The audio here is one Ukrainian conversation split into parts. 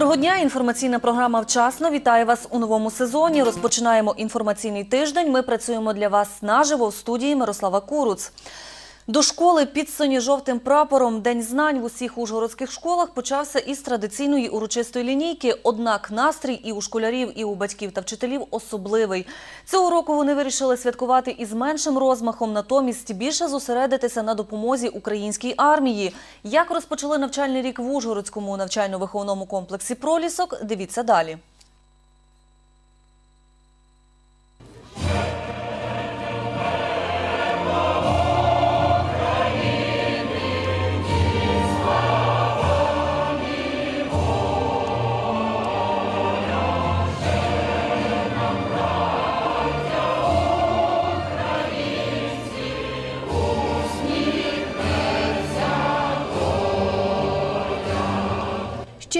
Доброго дня. Інформаційна програма вчасно вітає вас у новому сезоні. Розпочинаємо інформаційний тиждень. Ми працюємо для вас наживо в студії Мирослава Куруц. До школи під синьо-жовтим прапором День знань в усіх ужгородських школах почався із традиційної урочистої лінійки. Однак настрій і у школярів, і у батьків та вчителів особливий. Цього року вони вирішили святкувати із меншим розмахом, натомість більше зосередитися на допомозі українській армії. Як розпочали навчальний рік в Ужгородському навчально-виховному комплексі «Пролісок» – дивіться далі.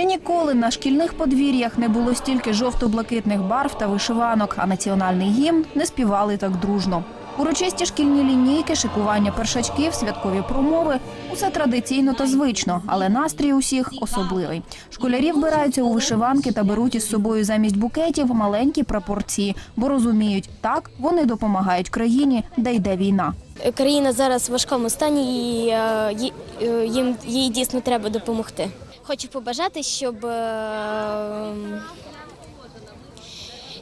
Ще ніколи на шкільних подвір'ях не було стільки жовто-блакитних барв та вишиванок, а національний гімн не співали так дружно. Урочисті шкільні лінійки, шикування першачків, святкові промови усе традиційно та звично, але настрій усіх особливий. Школярі вбираються у вишиванки та беруть із собою замість букетів маленькі прапорці, бо розуміють, так вони допомагають країні, де йде війна. Країна зараз в важкому стані і е, е, їм їй дійсно треба допомогти. Хочу побажати, щоб, е,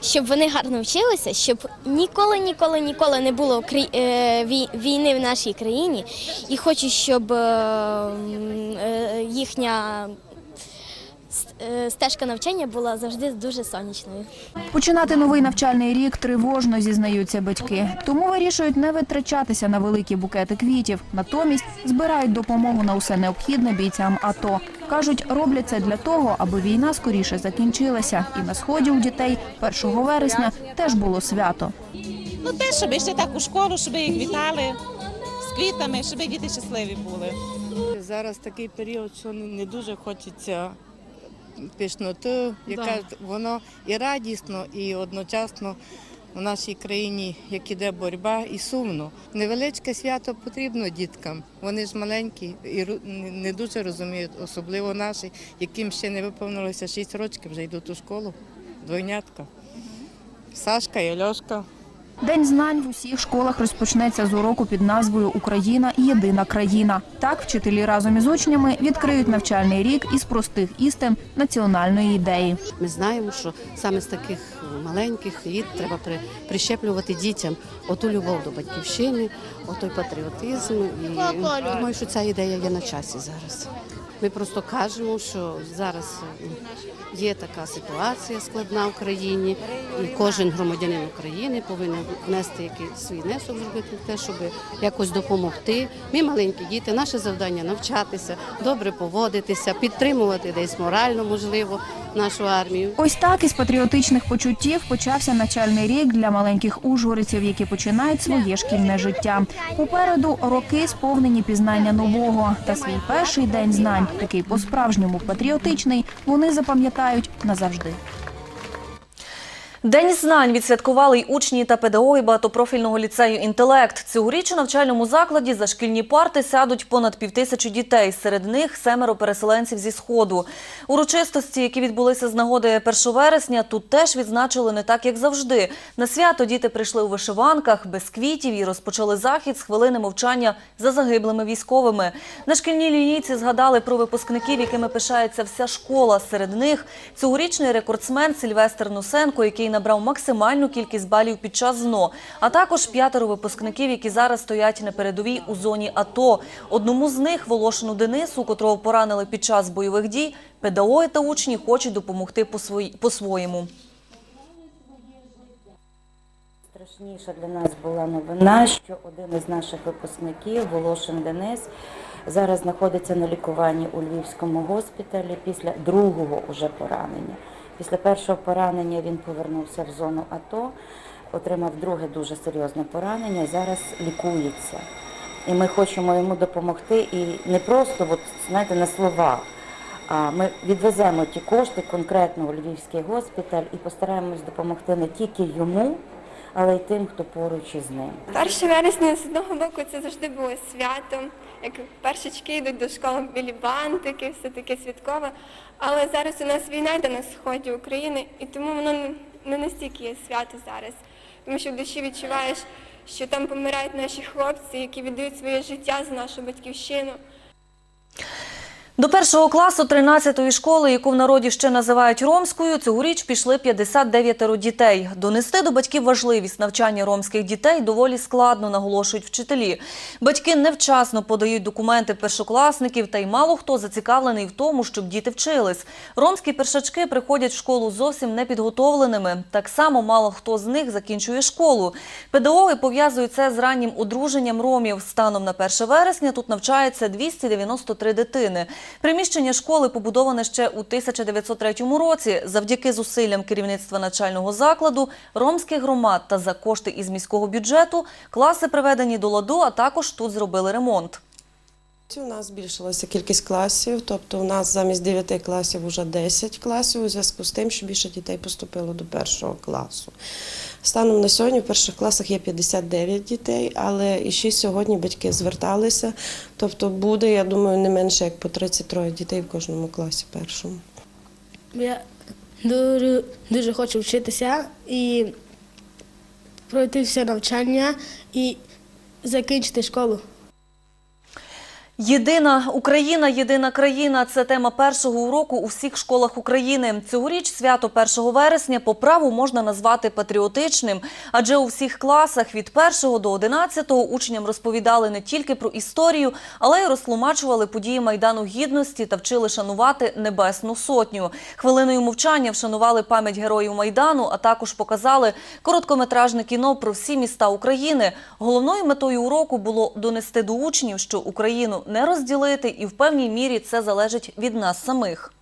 щоб вони гарно вчилися, щоб ніколи, ніколи, ніколи не було е, вій- війни в нашій країні. І хочу, щоб е, їхня стежка навчання була завжди дуже сонячною. Починати новий навчальний рік тривожно зізнаються батьки. Тому вирішують не витрачатися на великі букети квітів. Натомість збирають допомогу на усе необхідне бійцям АТО. Кажуть, роблять це для того, аби війна скоріше закінчилася. І на сході у дітей 1 вересня теж було свято. Ну те, щоб ще так у школу, щоб їх вітали з квітами, щоб діти щасливі були. Зараз такий період, що не дуже хочеться пишноту, яка воно і радісно, і одночасно в нашій країні, як іде боротьба, і сумно. Невеличке свято потрібно діткам. Вони ж маленькі і не дуже розуміють, особливо наші, яким ще не виповнилося 6 років, вже йдуть у школу. Двойнятка. Сашка і Альошка. День знань в усіх школах розпочнеться з уроку під назвою Україна єдина країна. Так вчителі разом із учнями відкриють навчальний рік із простих істин національної ідеї. Ми знаємо, що саме з таких маленьких літ треба прищеплювати дітям оту любов до батьківщини, отой патріотизм. І думаю, що ця ідея є на часі зараз. Ми просто кажемо, що зараз є така ситуація складна в країні, і кожен громадянин України повинен внести якийсь свій внесок зробити те, щоб якось допомогти. Ми маленькі діти, наше завдання навчатися, добре поводитися, підтримувати десь морально, можливо, нашу армію. Ось так із патріотичних почуттів почався навчальний рік для маленьких ужгородців, які починають своє шкільне життя. Попереду роки сповнені пізнання нового та свій перший день знань, такий по-справжньому патріотичний, вони запам'ятають назавжди. День знань відсвяткували й учні та педагоги багатопрофільного ліцею «Інтелект». Цьогоріч у навчальному закладі за шкільні парти сядуть понад півтисячі дітей. Серед них семеро переселенців зі Сходу. Урочистості, які відбулися з нагоди 1 вересня, тут теж відзначили не так, як завжди. На свято діти прийшли у вишиванках, без квітів і розпочали захід з хвилини мовчання за загиблими військовими. На шкільній лінійці згадали про випускників, якими пишається вся школа. Серед них цьогорічний рекордсмен Сильвестр Нусенко, який набрав максимальну кількість балів під час ЗНО, а також п'ятеро випускників, які зараз стоять на передовій у зоні АТО. Одному з них, Волошину Денису, котрого поранили під час бойових дій, педагоги та учні хочуть допомогти по по-своєму. Страшніша для нас була новина, що один із наших випускників, Волошин Денис, зараз знаходиться на лікуванні у Львівському госпіталі після другого уже поранення. Після першого поранення він повернувся в зону АТО, отримав друге дуже серйозне поранення зараз лікується. І ми хочемо йому допомогти і не просто, от, знаєте, на словах, а ми відвеземо ті кошти конкретно у Львівський госпіталь і постараємось допомогти не тільки йому, але й тим, хто поруч із ним. 1 вересня з одного боку це завжди було святом, як першачки йдуть до школи білі бантики, все таке святкове. Але зараз у нас війна йде на сході України, і тому воно не настільки є свято зараз. Тому що в душі відчуваєш, що там помирають наші хлопці, які віддають своє життя за нашу батьківщину. До першого класу 13-ї школи, яку в народі ще називають ромською, цьогоріч пішли 59 дітей. Донести до батьків важливість навчання ромських дітей доволі складно, наголошують вчителі. Батьки невчасно подають документи першокласників, та й мало хто зацікавлений в тому, щоб діти вчились. Ромські першачки приходять в школу зовсім непідготовленими. Так само мало хто з них закінчує школу. Педагоги пов'язують це з раннім одруженням ромів. Станом на 1 вересня тут навчається 293 дитини. Приміщення школи побудоване ще у 1903 році. Завдяки зусиллям керівництва навчального закладу, ромських громад та за кошти із міського бюджету класи приведені до ладу, а також тут зробили ремонт. У нас збільшилася кількість класів, тобто у нас замість 9 класів вже 10 класів у зв'язку з тим, що більше дітей поступило до першого класу. Станом на сьогодні в перших класах є 59 дітей, але і ще сьогодні батьки зверталися. Тобто буде, я думаю, не менше як по 33 дітей в кожному класі першому. Я дуже, дуже хочу вчитися і пройти все навчання і закінчити школу. Єдина Україна, єдина країна це тема першого уроку у всіх школах України. Цьогоріч свято 1 вересня по праву можна назвати патріотичним, адже у всіх класах від 1 до 11 учням розповідали не тільки про історію, але й розтлумачували події майдану гідності та вчили шанувати небесну сотню. Хвилиною мовчання вшанували пам'ять героїв майдану, а також показали короткометражне кіно про всі міста України. Головною метою уроку було донести до учнів, що Україну не розділити, і в певній мірі це залежить від нас самих.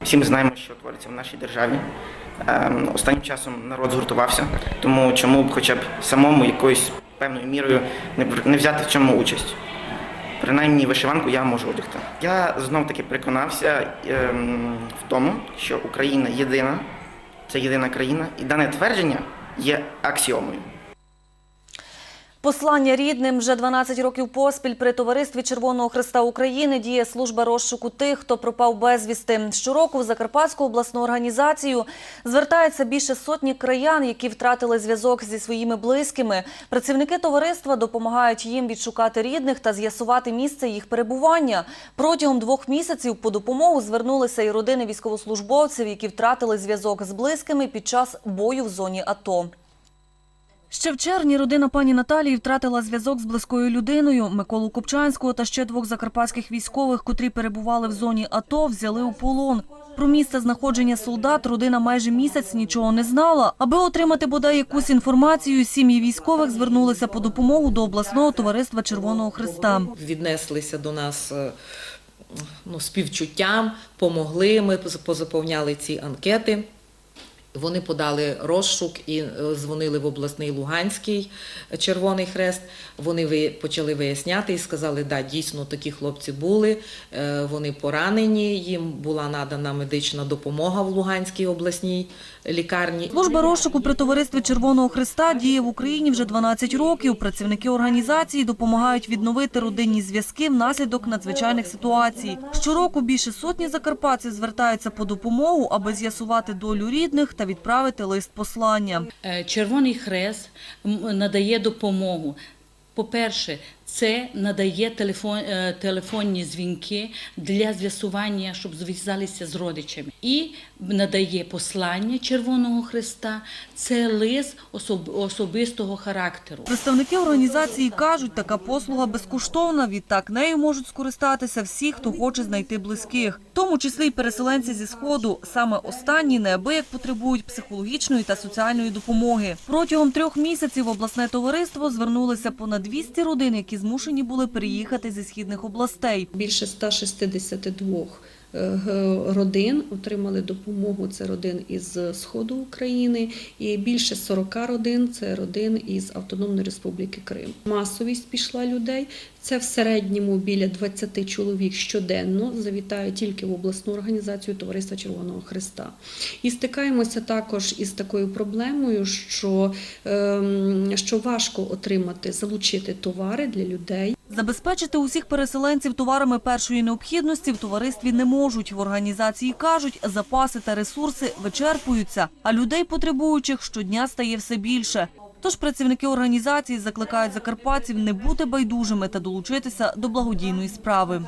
Всі ми знаємо, що твориться в нашій державі. Ем, Останнім часом народ згуртувався, тому чому б хоча б самому якоюсь певною мірою не взяти в цьому участь. Принаймні вишиванку я можу одягти. Я знов таки переконався ем, в тому, що Україна єдина, це єдина країна, і дане твердження є аксіомою. Послання рідним вже 12 років поспіль при товаристві Червоного Христа України діє служба розшуку тих, хто пропав безвісти. Щороку в Закарпатську обласну організацію звертається більше сотні краян, які втратили зв'язок зі своїми близькими. Працівники товариства допомагають їм відшукати рідних та з'ясувати місце їх перебування. Протягом двох місяців по допомогу звернулися і родини військовослужбовців, які втратили зв'язок з близькими під час бою в зоні АТО. Ще в червні родина пані Наталії втратила зв'язок з близькою людиною. Миколу Копчанського та ще двох закарпатських військових, котрі перебували в зоні АТО, взяли у полон. Про місце знаходження солдат родина майже місяць нічого не знала. Аби отримати бодай якусь інформацію, сім'ї військових звернулися по допомогу до обласного товариства Червоного Христа. віднеслися до нас е, ну, співчуттям, помогли. Ми позаповняли ці анкети. Вони подали розшук і е, дзвонили в обласний Луганський Червоний Хрест. Вони почали виясняти і сказали, да, дійсно такі хлопці були, е, вони поранені, їм була надана медична допомога в Луганській обласній лікарні. Служба розшуку при товаристві Червоного Христа діє в Україні вже 12 років. Працівники організації допомагають відновити родинні зв'язки внаслідок надзвичайних ситуацій. Щороку більше сотні закарпатців звертаються по допомогу, аби з'ясувати долю рідних та відправити лист послання. Е, Червоний Хрест надає допомогу. По-перше, це надає телефон, е, телефонні дзвінки для з'ясування, щоб зв'язалися з родичами. І надає послання Червоного Хреста. Це лист особ, особистого характеру. Представники організації кажуть, така послуга безкоштовна. Відтак нею можуть скористатися всі, хто хоче знайти близьких, в тому числі й переселенці зі сходу. Саме останні неабияк потребують психологічної та соціальної допомоги. Протягом трьох місяців обласне товариство звернулися понад 200 родин, які змушені були переїхати зі східних областей. Більше 162 е, родин отримали допомогу. Це родин із сходу України, і більше 40 родин це родин із Автономної Республіки Крим. Масовість пішла людей. Це в середньому біля 20 чоловік щоденно завітають тільки в обласну організацію Товариства Червоного Христа. І стикаємося також із такою проблемою, що, ем, що важко отримати, залучити товари для людей. Забезпечити усіх переселенців товарами першої необхідності в товаристві не можуть. В організації кажуть, запаси та ресурси вичерпуються, а людей потребуючих щодня стає все більше. Тож працівники організації закликають закарпатців не бути байдужими та долучитися до благодійної справи.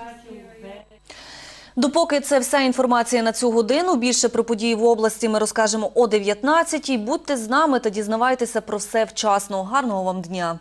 Допоки це вся інформація на цю годину. Більше про події в області ми розкажемо о 19-й. Будьте з нами та дізнавайтеся про все вчасно. Гарного вам дня!